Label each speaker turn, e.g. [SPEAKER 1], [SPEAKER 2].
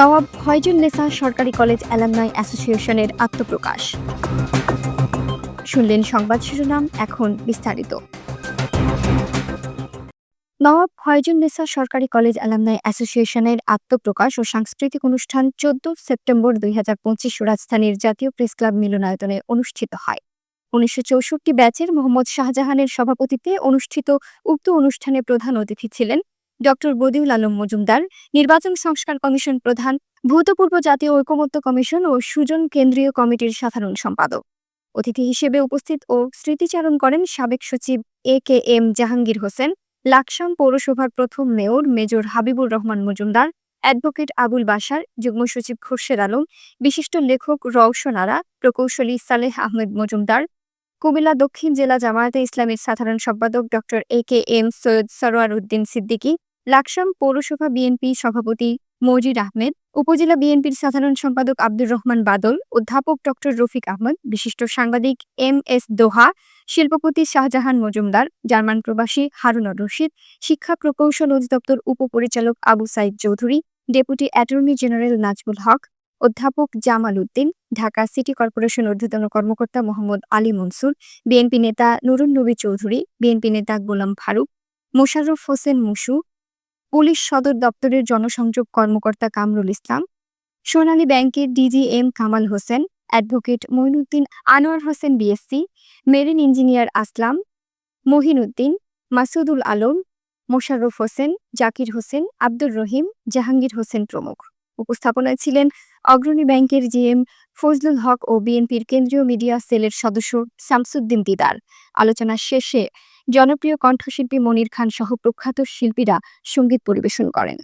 [SPEAKER 1] নওয়াব ফয়জুল নেসা সরকারি college alumni অ্যাসোসিয়েশনের আত্মপ্রকাশ। শুনলেন সংবাদ শিরোনাম, এখন বিস্তারিত। নওয়াব ফয়জুল নেসা সরকারি কলেজ অ্যালামনাই অ্যাসোসিয়েশনের আত্মপ্রকাশ ও সাংস্কৃতিক অনুষ্ঠান চোদ্দ সেপ্টেম্বর দুই হাজার পঁচিশ রাজধানীর জাতীয় প্রেস ক্লাব মিলনায়তনে অনুষ্ঠিত হয়। উনিশশো চৌষট্টি ব্যাচের মোহাম্মদ শাহজাহানের সভাপতিত্বে অনুষ্ঠিত উক্ত অনুষ্ঠানে প্রধান অতিথি ছিলেন ডক্টর বদিউল আলম মজুমদার, নির্বাচন সংস্কার কমিশন প্রধান, ভূতপূর্ব জাতীয় ঐকমত্য কমিশন ও সুজন কেন্দ্রীয় কমিটির সাধারণ সম্পাদক। অতিথি হিসেবে উপস্থিত ও স্মৃতিচারণ করেন সাবেক সচিব A K M Jahangir Hossain, Laksam পৌরসভার প্রথম mayor major Habibur Rahman Majumdar, advocate Abul Basar যুগ্ম সচিব খোরশেদ আলম, বিশিষ্ট লেখক রওশন আরা, প্রকৌশলী সালেহ আহমেদ মজুমদার, কুমিল্লা দক্ষিণ জেলা জামায়াতে ইসলামের সাধারণ সম্পাদক doctor A K M Syed Sarwar Uddin Siddiqui Laksam পৌরসভা বিএনপি সভাপতি মজির আহমেদ, উপজেলা বিএনপির সাধারণ সম্পাদক আব্দুর রহমান বাদল, অধ্যাপক ডক্টর রফিক আহমদ, বিশিষ্ট সাংবাদিক এম এস দোহা, শিল্পপতি শাহজাহান মজুমদার, জার্মান প্রবাসী হারুন রশিদ, শিক্ষা প্রকৌশল অধিদপ্তর উপপরিচালক Abu Saeed Chowdhury, deputy attorney general Nazmul Haque, অধ্যাপক জামাল উদ্দিন, ঢাকা সিটি কর্পোরেশন ঊর্ধ্বতন কর্মকর্তা মোহাম্মদ আলী মনসুর, বিএনপি নেতা নুরুন নবী চৌধুরী, বিএনপি নেতা গোলাম ফারুক, মোশাররফ হোসেন মুসু পুলিশ সদর দপ্তরের জনসংযোগ কর্মকর্তা কামরুল ইসলাম, সোনালী ব্যাংকের DG M Kamal Hossain, advocate Moinuddin Anwar Hossain BSc, marine engineer Aslam, Mohinuddin, Masudul Alam, Mosharraf Hossain, Zakir Hossain, Abdur Rahim, Jahangir Hossain প্রমুখ। উপস্থাপনায় ছিলেন অগ্রণী ব্যাংকের জিএম ফজলুল হক ও বিএনপির কেন্দ্রীয় মিডিয়া সেলের সদস্য শামসুদ্দিন দিদার। আলোচনা শেষে জনপ্রিয় কণ্ঠশিল্পী মনির খান সহ প্রখ্যাত শিল্পীরা সংগীত পরিবেশন করেন।